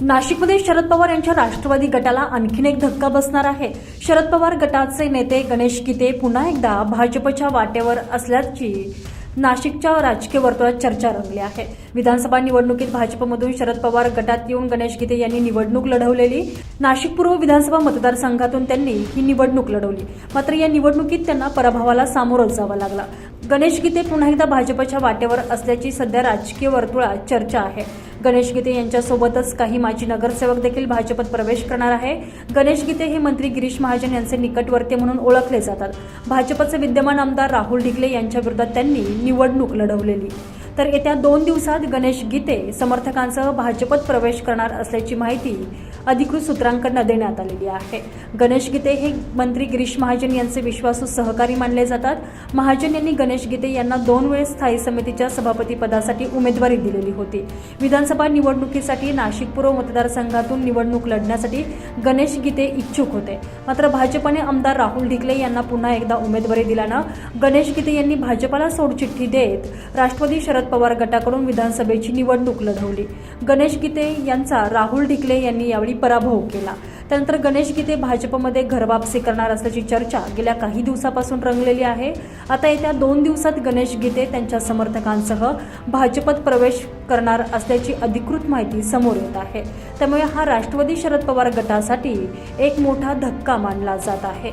नाशिकमध्ये शरद पवार यांच्या राष्ट्रवादी गटाला आणखीन एक धक्का बसणार आहे. शरद पवार गटाचे नेते गणेश गीते पुन्हा एकदा भाजपच्या वाटेवर असल्याची नाशिकच्या राजकीय वर्तुळात चर्चा रंगली आहे. विधानसभा निवडणुकीत भाजपमधून शरद पवार गटात येऊन गणेश गीते यांनी निवडणूक लढवलेली. नाशिक पूर्व विधानसभा मतदारसंघातून त्यांनी ही निवडणूक लढवली. मात्र या निवडणुकीत त्यांना पराभवाला सामोरं जावं लागला. गणेश गीते पुन्हा एकदा भाजपच्या वाटेवर असल्याची सध्या राजकीय वर्तुळात चर्चा आहे. गणेश गीते यांच्यासोबतच काही माजी नगरसेवक देखील भाजपत प्रवेश करणार आहे. गणेश गीते हे मंत्री गिरीश महाजन यांचे निकटवर्तीय म्हणून ओळखले जातात. भाजपचे विद्यमान आमदार राहुल ढिकले यांच्या विरोधात त्यांनी निवडणूक लढवलेली. तर येत्या दोन दिवसात गणेश गीते समर्थकांसह भाजपत प्रवेश करणार असल्याची माहिती अधिकृत सूत्रांकडनं देण्यात आलेली आहे. गणेश गीते हे मंत्री गिरीश महाजन यांचे विश्वासू सहकारी मानले जातात. महाजन यांनी गणेश गीते यांना दोन वेळेस स्थायी समितीच्या सभापती पदासाठी उमेदवारी दिलेली होती. विधानसभा निवडणुकीसाठी नाशिक पूर्व मतदारसंघातून निवडणूक लढण्यासाठी गणेश गीते इच्छुक होते. मात्र भाजपने आमदार राहुल ढिकले यांना पुन्हा एकदा उमेदवारी दिल्यानं गणेश गीते यांनी भाजपला सोडचिठ्ठी देत राष्ट्रवादी शरद पवार गटाकडून विधानसभेची निवडणूक लढवली. गणेश गीते यांचा राहुल ढिकले यांनी यावेळी पराभव केला. त्यानंतर गणेश गीते भाजपमध्ये घरवापसी करणार असल्याची चर्चा गेल्या काही दिवसापासून रंगलेली आहे. आता येत्या दोन दिवसात गणेश गीते त्यांच्या समर्थकांसह भाजपत प्रवेश करणार असल्याची अधिकृत माहिती समोर येत आहे. त्यामुळे हा राष्ट्रवादी शरद पवार गटासाठी एक मोठा धक्का मानला जात आहे.